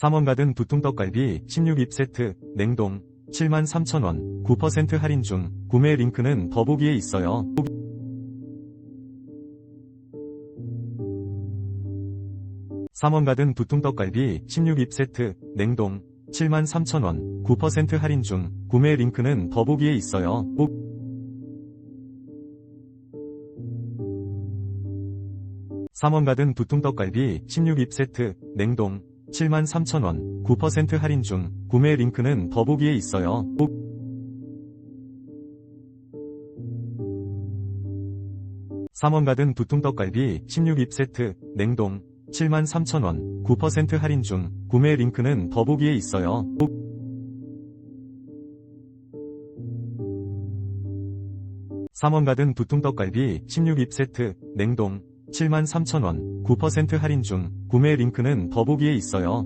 삼원가든 두툼떡갈비 16입 세트 냉동 73,000원 9% 할인 중 구매 링크는 더보기에 있어요. 삼원가든 두툼떡갈비 16입 세트 냉동 73,000원 9% 할인 중 구매 링크는 더보기에 있어요. 삼원가든 두툼떡갈비 16입 세트 냉동 73,000원 9% 할인 중 구매 링크는 더보기에 있어요. 삼원가든 두툼떡갈비 16입 세트 냉동 73,000원 9% 할인 중 구매 링크는 더보기에 있어요. 삼원가든 두툼떡갈비 16입 세트 냉동 73,000원 9% 할인 중 구매 링크는 더보기에 있어요.